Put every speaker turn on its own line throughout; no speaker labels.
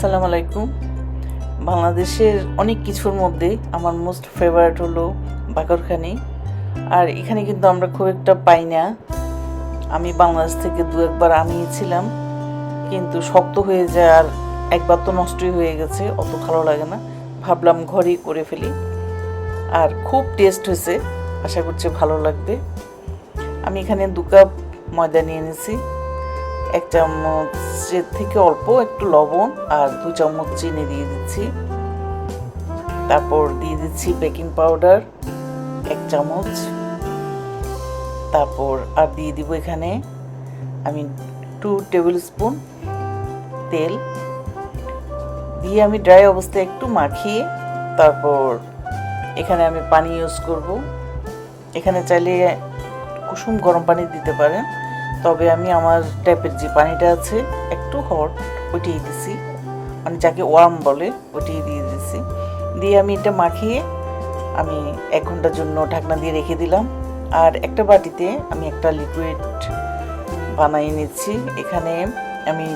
আসসালামু আলাইকুম। বাংলাদেশের অনেক কিছুর মধ্যে আমার মোস্ট ফেভারিট হলো বাকরখানি। আর এখানে কিন্তু আমরা খুব একটা পাই না। আমি বাংলাদেশ থেকে দু একবার আনিয়েছিলাম, কিন্তু শক্ত হয়ে যায় আর একবার তো নষ্টই হয়ে গেছে, অত ভালো লাগে না। ভাবলাম ঘরেই করে ফেলি। আর খুব টেস্ট হয়েছে, আশা করছি ভালো লাগবে। আমি এখানে দু কাপ ময়দা নিয়ে নিয়েছি এক চামচের থেকে অল্প একটু লবণ আর দু চামচ চিনি দিয়ে দিচ্ছি। তারপর দিয়ে দিচ্ছি বেকিং পাউডার এক চামচ। তারপর আর দিয়ে দিব এখানে আমি টু টেবিল স্পুন তেল। দিয়ে আমি ড্রাই অবস্থায় একটু মাখিয়ে তারপর এখানে আমি পানি ইউজ করব। এখানে চাইলে কুসুম গরম পানি দিতে পারেন। তবে আমি আমার ট্যাপের যে পানিটা আছে, একটু হট ওইটাই দিছি। মানে যাকে ওয়ার্ম বলে, ওইটাই দিয়ে দিছি। দিয়ে আমি এটা মাখিয়ে আমি এক ঘণ্টার জন্য ঢাকনা দিয়ে রেখে দিলাম। আর একটা বাটিতে আমি একটা লিকুইড বানিয়ে নিচ্ছি এখানে আমি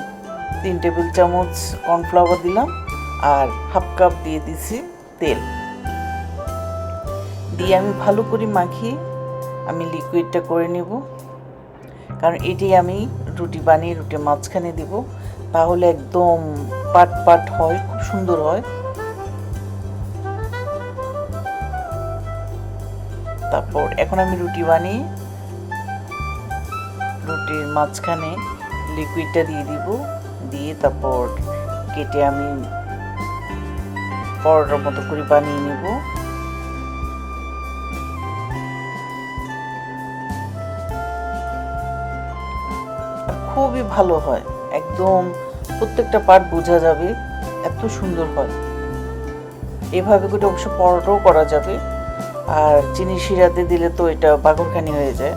তিন টেবিল চামচ কর্নফ্লাওয়ার দিলাম আর হাফ কাপ দিয়ে দিছি তেল। দিয়ে আমি ভালো করে মাখিয়ে আমি লিকুইডটা করে নেব। কারণ এটি আমি রুটি বানিয়ে, রুটির মাঝখানে দিব। তাহলে একদম পাট পাট হয়, খুব সুন্দর হয়। তারপর এখন আমি রুটি বানিয়ে, রুটির মাঝখানে লিকুইডটা দিয়ে দিব। দিয়ে তারপর কেটে আমি পরোটার মতো করে বানিয়ে নেব। খুবই ভালো হয়। একদম প্রত্যেকটা পার্ট বোঝা যাবে, এত সুন্দর হয়। এভাবে করে অবশ্য পরোটাও করা যাবে। আর চিনি শিরাতে দিলে তো এটা বাগরখানি হয়ে যায়।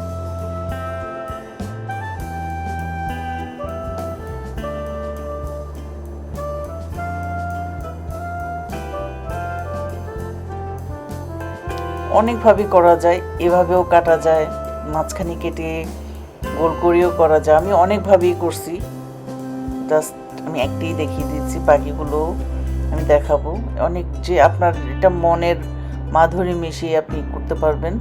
অনেকভাবে করা যায়, এভাবেও কাটা যায়, মাঝখানে কেটে গোল করেও করা যায়। আমি অনেকভাবেই করছি। জাস্ট আমি একটাই দেখিয়ে দিচ্ছি, বাকিগুলো আমি দেখাবো। অনেক যে আপনার এটা মনের মাধুরী মিশিয়ে আপনি করতে পারবেন।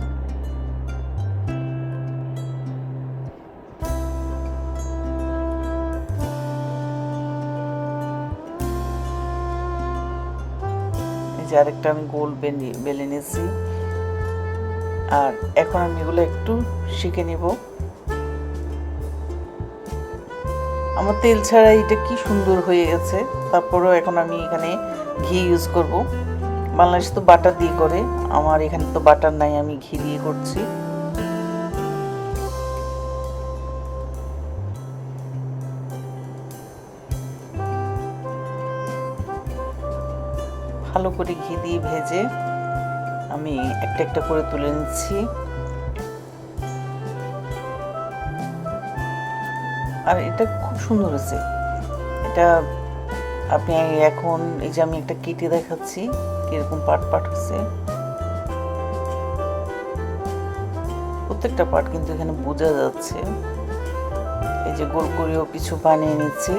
যে আরেকটা আমি গোল বেলে নিয়েছি। আর এখন আমি এগুলো একটু শিখে নিব। আমার তেল ছাড়া এটা কি সুন্দর হয়ে গেছে। তারপরেও এখন আমি এখানে ঘি ইউজ করব। বাংলাদেশে তো বাটার দিয়ে করে, আমার এখানে তো বাটার নাই, আমি ঘি দিয়ে করছি। ভালো করে ঘি দিয়ে ভেজে আমি একটা একটা করে তুলে নিচ্ছি। আর এটা খুব সুন্দর হয়েছে এটা আপনি এখন এই যে আমি একটা কেটে দেখাচ্ছি, কীরকম পাট পাট হচ্ছে। প্রত্যেকটা পাট কিন্তু এখানে বোঝা যাচ্ছে। এই যে গোল করেও কিছু বানিয়ে নিচ্ছি।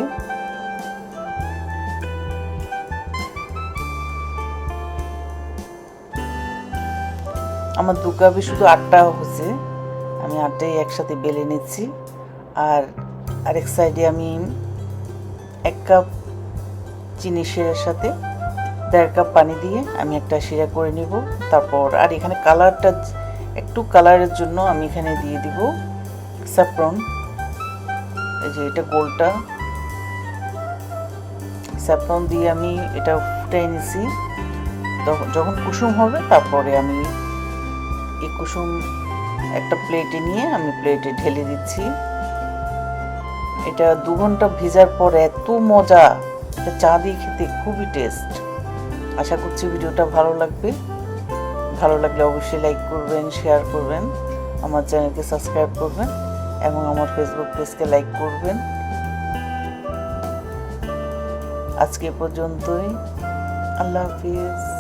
আমার দু কাপে শুধু আটটা হচ্ছে। আমি আটটাই একসাথে বেলে নিচ্ছি। আর আরেক সাইডে আমি এক কাপ চিনি শিরার সাথে দেড় কাপ পানি দিয়ে আমি একটা শিরা করে নিব। তারপর আর এখানে কালারটা একটু কালারের জন্য আমি এখানে দিয়ে দিব স্যাফরন এই যে এটা গোলটা স্যাফরন দিয়ে আমি এটা ফুটাই নিছি। যখন কুসুম হবে তারপরে আমি এই কুসুম একটা প্লেটে নিয়ে আমি প্লেটে ঢেলে দিচ্ছি। এটা দু ঘণ্টা ভিজার পর এত মজা। চা দিয়ে খেতে খুবই টেস্ট আশা করছি ভিডিওটা ভালো লাগবে। ভালো লাগলে অবশ্যই লাইক করবেন শেয়ার করবেন, আমার চ্যানেলকে সাবস্ক্রাইব করবেন এবং আমার ফেসবুক পেজকে লাইক করবেন। আজকে পর্যন্তই। আল্লাহ হাফিজ।